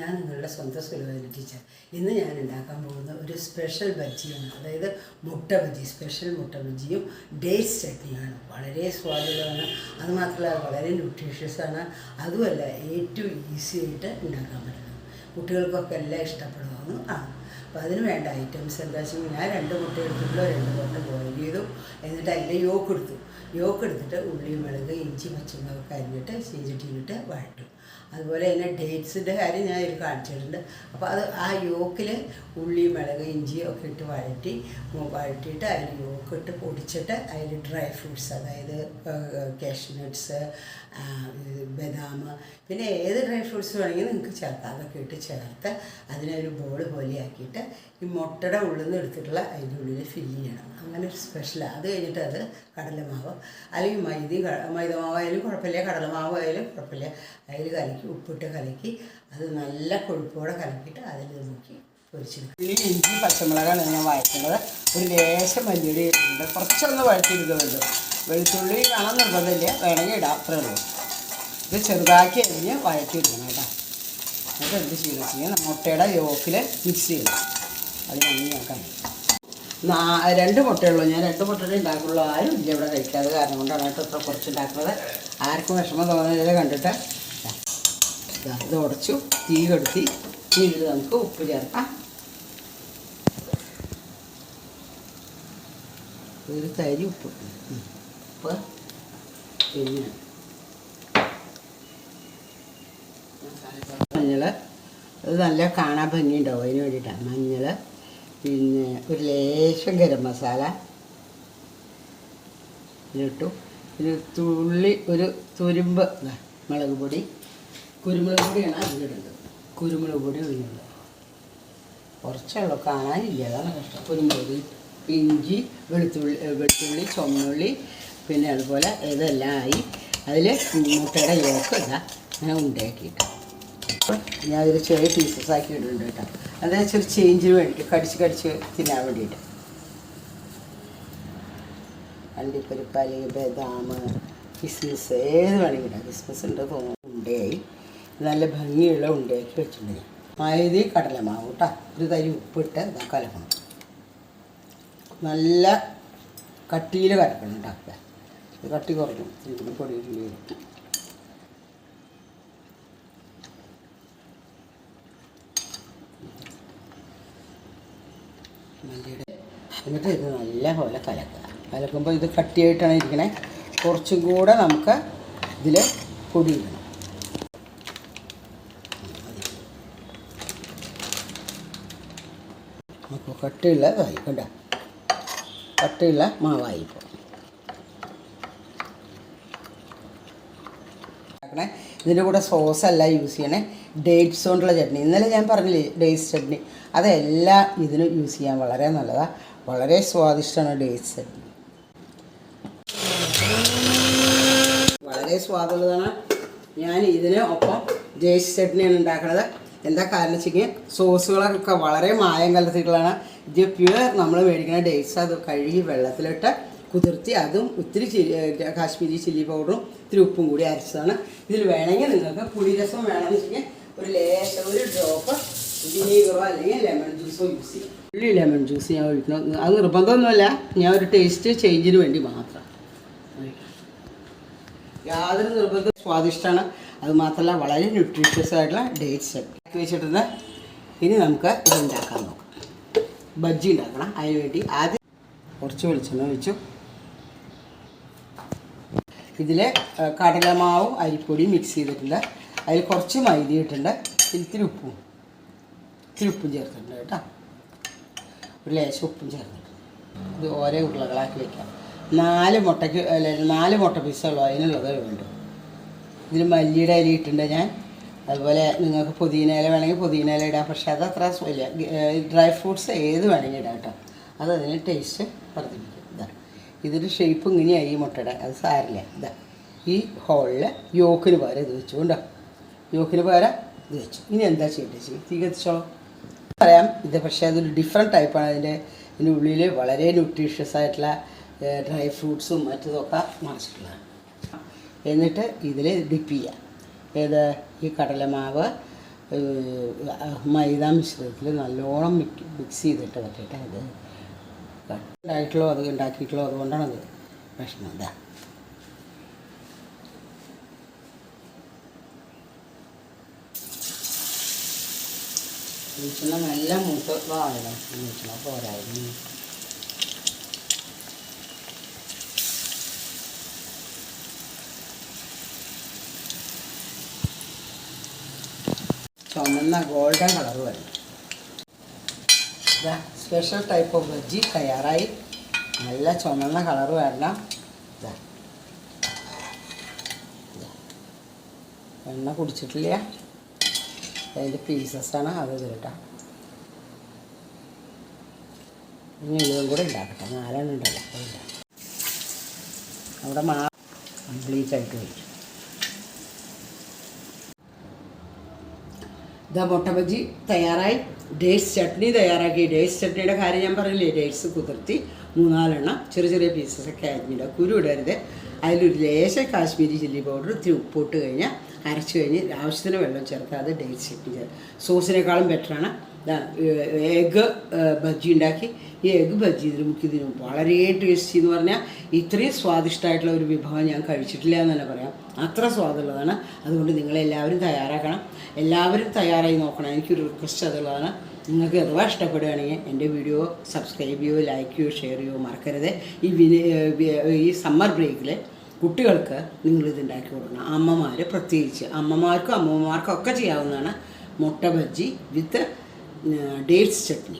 ഞാൻ നിങ്ങളുടെ സ്വന്തം സുലഭന ടീച്ചർ ഇന്ന് ഞാൻ ഉണ്ടാക്കാൻ പോകുന്ന ഒരു സ്പെഷ്യൽ ബജ്ജിയാണ് അതായത് മുട്ട ബജ്ജി സ്പെഷ്യൽ മുട്ട ബജ്ജിയും ഡേറ്റ്സ് ചട്നിയാണ് വളരെ സ്വാദിഷ്ടമാണ് അത് മാത്രമല്ല വളരെ ന്യൂട്രീഷ്യസ് ആണ്. അതുമല്ല ഏറ്റവും ഈസി ആയിട്ട് ഉണ്ടാക്കാൻ പറ്റുന്നത്. കുട്ടികൾക്കൊക്കെ എല്ലാം ഇഷ്ടപ്പെടുന്നു ആ അപ്പോൾ അതിന് വേണ്ട ഐറ്റംസ് എന്താ വെച്ചാൽ ഞാൻ രണ്ട് മുട്ട എടുത്തിട്ടുള്ള രണ്ട് മുട്ട ബോയിൽ ചെയ്തു. എന്നിട്ട് അതിന്റെ യോക്ക് എടുത്തു. യോക്ക് എടുത്തിട്ട് ഉള്ളി മുളക് ഇഞ്ചി പച്ചമുളകൊക്കെ അരിഞ്ഞിട്ട് ചീഞ്ചട്ടിയിലിട്ട് വഴറ്റും. അതുപോലെ തന്നെ ഡേറ്റ്സിന്റെ കാര്യം ഞാൻ ഇതിൽ കാണിച്ചിട്ടുണ്ട്. അപ്പോൾ അത് ആ യോക്കിൽ ഉള്ളി മുളക് ഇഞ്ചി ഒക്കെ ഇട്ട് വഴറ്റി വഴറ്റിയിട്ട് അതിൽ യോക്ക് ഇട്ട് പൊടിച്ചിട്ട് അതിൽ ഡ്രൈ ഫ്രൂട്ട്സ് അതായത് കാഷ്നട്ട്സ് ബദാം പിന്നെ ഏത് ഡ്രൈ ഫ്രൂട്ട്സ് വേണമെങ്കിലും നിങ്ങൾക്ക് ചേർക്കാം. അതൊക്കെ ഇട്ട് ചേർത്ത് അതിനെ ഒരു ബോൾ പോലെയാക്കിയിട്ട് ഈ മുട്ടയുടെ ഉള്ളിൽ നിന്ന് എടുത്തിട്ടുള്ള അതിന്റെ ഉള്ളിൽ ഫില്ല് ചെയ്യണം. അങ്ങനെ ഒരു സ്പെഷ്യലാണ് അത് കഴിഞ്ഞിട്ട് അത് കടലമാവ് അല്ലെങ്കിൽ മൈദയും മൈദമാവായാലും കുഴപ്പമില്ല. കടലമാവ് ആയാലും കുഴപ്പമില്ല. അതിൽ കലക്കി ഉപ്പിട്ട് കലക്കി അത് നല്ല കൊഴുപ്പോടെ കലക്കിയിട്ട് അതിൽ നോക്കി പൊരിച്ചെടുക്കും. ഉള്ളി ഇഞ്ചി പച്ചമുളകാണ് ഞാൻ വഴറ്റുന്നത്. ഒരു ലേശം മല്ലിയുടെ ഇടുന്നുണ്ട് കുറച്ചൊന്ന് വഴറ്റിയെടുക്കുന്നുണ്ട്. വെളുത്തുള്ളി വേണം നിർബന്ധമില്ല. വേണമെങ്കിൽ ഇടാം. അത്രേ ഉള്ളൂ. ഇത് ചെറുതാക്കി അരിഞ്ഞ് വഴറ്റിയെടുക്കണം കേട്ടോ. എന്നിട്ട് എന്ത് ചെയ്യണം? ചെയ്യാം മുട്ടയുടെ യോക്കിൽ മിക്സ് ചെയ്യണം. അത് നന്നാക്കാൻ നാ രണ്ട് മുട്ടയുള്ളൂ ഞാൻ രണ്ട് മുട്ടയുടെ ഉണ്ടാക്കുള്ളൂ. ആരും ഇല്ല ഇവിടെ കഴിക്കാതെ കാരണം കൊണ്ടാണ് കേട്ടോ ഇത്ര കുറച്ച് ഉണ്ടാക്കുന്നത് ആർക്കും വിഷമം തോന്നുന്നത് കണ്ടിട്ട്. ഇത് ഉടച്ചു. തീ കെടുത്തി. ഇതിൽ നമുക്ക് ഉപ്പ് ചേർക്കാം. ഒരു തരി ഉപ്പ്. ഉപ്പ്. പിന്നെ മഞ്ഞൾ അത് നല്ല കാണാൻ ഭംഗിയുണ്ടാവും. അതിന് വേണ്ടിയിട്ടാണ് മഞ്ഞൾ പിന്നെ ഒരു ലേശം ഗരം മസാല. ഇട്ടു പിന്നെ തുള്ളി ഒരു തുരുമ്പ് മുളക് പൊടി. കുരുമുളക് പൊടിയാണ് അതിലിടുന്നത് കുരുമുളക് പൊടി ഒഴിഞ്ഞുള്ളത് കുറച്ചുള്ളൂ കാണാനില്ല അതാണ് കഷ്ടം. കുരുമുളക് ഇഞ്ചി വെളുത്തുള്ളി വെളുത്തുള്ളി ചുമന്നുള്ളി പിന്നെ അതുപോലെ ഇതെല്ലാം ആയി. അതിൽ മുട്ടയുടെ യോക്ക് ഇതാ ഞാൻ ഞാൻ അതിൽ ചെറിയ പീസസ് ആക്കി ഇടുന്നുണ്ട് കേട്ടോ. അതായത് ചെറിയ ചേഞ്ചിന് വേണ്ടി കടിച്ച് കടിച്ച് തിന്നാൻ വേണ്ടിയിട്ട്. അണ്ടിപ്പരിപ്പാലി ബദാം കിസ്മിസ് ഏത് വേണമെങ്കിൽ ക്രിസ്മസ് ഉണ്ട് തോന്നുന്നു ഉണ്ടയായി നല്ല ഭംഗിയുള്ള ഉണ്ടയാക്കി വെച്ചിട്ടുണ്ട് ഞാൻ മൈദി കടലമാവ് കേട്ടോ ഒരു തരി ഉപ്പിട്ട് കലക്കണം. നല്ല കട്ടിയിൽ കലക്കണം കേട്ടോ കട്ടി കുറഞ്ഞു. ഇതിന് പൊടി മല്ലിയുടെ എന്നിട്ട് ഇത് നല്ലപോലെ കലക്കുക. കലക്കുമ്പോൾ ഇത് കട്ടിയായിട്ടാണ് ഇരിക്കണേ. കുറച്ചും കൂടെ നമുക്ക് ഇതിൽ പൊടി ഇടണം. അപ്പോൾ കട്ടിയുള്ള കണ്ട? കട്ടിയുള്ള മാവായി ഇപ്പോൾ ഉണ്ടാക്കണേ. ഇതിന്റെ കൂടെ സോസ് അല്ല യൂസ് ചെയ്യണേ. ഡേറ്റ്സ് കൊണ്ടുള്ള ചട്നി. ഇന്നലെ ഞാൻ പറഞ്ഞില്ലേ ഡേറ്റ്സ് ചട്നി. അതെല്ലാം ഇതിന് യൂസ് ചെയ്യാൻ വളരെ നല്ലതാണ് വളരെ സ്വാദിഷ്ടമാണ് ഡേറ്റ്സ് ചട്നി. വളരെ സ്വാദുള്ളതാണ്. ഞാൻ ഇതിന് ഒപ്പം ഡേറ്റ്സ് ചട്നിയാണ് ഉണ്ടാക്കുന്നത് എന്താ കാരണം വെച്ചെങ്കിൽ സോസുകളൊക്കെ വളരെ മായം കലർത്തിയിട്ടുള്ളതാണ്. ഇത് പ്യുവർ നമ്മൾ മേടിക്കുന്ന ഡേറ്റ്സ് അത് കഴുകി വെള്ളത്തിലിട്ട് കുതിർത്തി അതും ഒത്തിരി കാശ്മീരി ചില്ലി പൗഡറും ഇത്തിരി ഉപ്പും കൂടി അരച്ചതാണ്. ഇതിൽ വേണമെങ്കിൽ നിങ്ങൾക്ക് പുളിരസം വേണമെന്ന് ഒരു ലേശം ഒരു ഡ്രോപ്പ് വിനീഗറോ അല്ലെങ്കിൽ ലെമൺ ജ്യൂസോ യൂസ് ചെയ്യും. ഉള്ളി ലെമൺ ജ്യൂസ് ഞാൻ ഒഴിക്കണം. അത് നിർബന്ധമൊന്നുമല്ല. ഞാൻ ഒരു ടേസ്റ്റ് ചേഞ്ചിന് വേണ്ടി മാത്രം. യാതൊരു നിർബന്ധ സ്വാദിഷ്ടമാണ് അത് മാത്രമല്ല വളരെ ന്യൂട്രീഷ്യസ് ആയിട്ടുള്ള ഡേറ്റ്സ് വെച്ചിട്ടുണ്ട്. ഇനി നമുക്ക് ഇത് ഉണ്ടാക്കാൻ നോക്കാം. ബജ്ജി ഉണ്ടാക്കണം. അതിനുവേണ്ടി ആദ്യം കുറച്ച് വെളിച്ചെണ്ണ ഒഴിച്ചു. ഇതിൽ കടലമാവും അരിപ്പൊടിയും മിക്സ് ചെയ്തിട്ടുണ്ട്. അതിൽ കുറച്ച് മൈദ ഇട്ടിട്ടുണ്ട്. ഇത്തിരി ഉപ്പും. ഇത്തിരി ഉപ്പും ചേർത്തിട്ടുണ്ട് കേട്ടോ. ഒരു ലേശം ഉപ്പും ചേർത്തിട്ടുണ്ട്. ഇത് ഓരോ ഉരുളകളാക്കി വെക്കാം. നാല് മുട്ടയ്ക്ക് നാല് മുട്ട പീസുള്ളൂ അതിനുള്ളത് വേണ്ടു. ഇതിൽ മല്ലിയുടെ ഇല ഇട്ടുണ്ട് ഞാൻ. അതുപോലെ നിങ്ങൾക്ക് പുതിന ഇല വേണമെങ്കിൽ പുതിന ഇല ഇടാം. പക്ഷേ അത് അത്ര ഡ്രൈ ഫ്രൂട്ട്സ് ഏത് വേണമെങ്കിൽ ഇടാം കേട്ടോ. അത് അതിന് ടേസ്റ്റ് വർദ്ധിപ്പിക്കും. ഇതിന്റെ ഷേപ്പ് ഇങ്ങനെയായി ഈ മുട്ടയുടെ. അത് സാരില്ല. ഇതാ ഈ ഹോളിൽ യോക്കിന് പകരം ഇത് വെച്ചു കൊണ്ടോ? യോക്കിന് പകരം ഇത് വെച്ചു. ഇനി എന്താ ചെയ്യേണ്ടത്? ചെയ്യും തീ കത്തിച്ചോളൂ പറയാം. ഇത് പക്ഷേ അതൊരു ഡിഫറെന്റ് ടൈപ്പാണ് അതിന്റെ ഇതിന്റെ ഉള്ളിൽ വളരെ ന്യൂട്രീഷ്യസ് ആയിട്ടുള്ള ഡ്രൈ ഫ്രൂട്ട്സും മറ്റതൊക്കെ മറിച്ചിട്ടുള്ളതാണ്. എന്നിട്ട് ഇതിൽ ഡിപ്പ് ചെയ്യുക ഏത്? ഈ കടലമാവ് മൈദാ മിശ്രിതത്തിൽ നല്ലോണം മിക്സ് ചെയ്തിട്ട് പറ്റിയിട്ട് അത് ഉണ്ടായിട്ടുള്ളൂ അത് ഉണ്ടാക്കിയിട്ടുള്ളൂ അതുകൊണ്ടാണ് അത് പ്രശ്നം. വെളിച്ചെണ്ണ നല്ല മൂത്ത് വാഴണം വെളിച്ചെണ്ണ പോരായിരുന്നു. ചുമന്ന ഗോൾഡൻ കളർ വരണം സ്പെഷ്യൽ ടൈപ്പ് ഓഫ് ബജ്ജി തയ്യാറായി. നല്ല ചുമന്ന കളർ വരണം. എണ്ണ കുടിച്ചിട്ടില്ല. അതിന്റെ പീസസ്സാണ് അത് ഇതിലിട്ടാം ഇനി ഇതും കൂടെ ഉണ്ടാക്കട്ടെ. നാലെണ്ണം ഉണ്ടല്ലോ. അവിടെ മാ കംപ്ലീറ്റ് ആയിട്ട് വെച്ചു. ഇതാ മുട്ട ബജി തയ്യാറായി. ഡേറ്റ്സ് ചട്നി തയ്യാറാക്കി. ഡേറ്റ്സ് ചട്നിയുടെ കാര്യം ഞാൻ പറഞ്ഞില്ലേ? ഡേറ്റ്സ് കുതിർത്തി മൂന്നാലെണ്ണം ചെറിയ ചെറിയ പീസസൊക്കെ അരിഞ്ഞിടുക കുരു ഇടരുത്. അതിലൊരു ലേശം കാശ്മീരി ചില്ലി പൗഡർ ഇത്തിരി ഉപ്പിട്ട് കഴിഞ്ഞാൽ അരച്ച് കഴിഞ്ഞ് ആവശ്യത്തിന് വെള്ളം ചേർത്ത് അത് ഡേറ്റ്സ് ചട്നി ചേർത്ത് സോസിനേക്കാളും ബെറ്ററാണ് എഗ്ഗ് ബജ്ജി ഉണ്ടാക്കി. ഈ എഗ് ബജ്ജി ഇതിന് മുക്കി ഇതിന് വളരെ ടേസ്റ്റി എന്ന് പറഞ്ഞാൽ ഇത്രയും സ്വാദിഷ്ടമായിട്ടുള്ള ഒരു വിഭവം ഞാൻ കഴിച്ചിട്ടില്ല എന്ന് തന്നെ പറയാം. അത്ര സ്വാദുള്ളതാണ്. അതുകൊണ്ട് നിങ്ങളെല്ലാവരും തയ്യാറാക്കണം. എല്ലാവരും തയ്യാറായി നോക്കണം. എനിക്കൊരു റിക്വസ്റ്റ് അതുള്ളതാണ്. നിങ്ങൾക്ക് അഥവാ ഇഷ്ടപ്പെടുകയാണെങ്കിൽ എന്റെ വീഡിയോ സബ്സ്ക്രൈബ് ചെയ്യുമോ ലൈക്ക് ചെയ്യുമോ ഷെയർ ചെയ്യുമോ മറക്കരുത്. ഈ ഈ സമ്മർ ബ്രേക്കിൽ കുട്ടികൾക്ക് നിങ്ങളിത് ഉണ്ടാക്കി കൊടുക്കണം. അമ്മമാർ പ്രത്യേകിച്ച് അമ്മമാർക്കും അമ്മമാർക്കും ഒക്കെ ചെയ്യാവുന്നതാണ് മുട്ട ബജ്ജി വിത്ത് ഡേറ്റ്സ് ചട്നി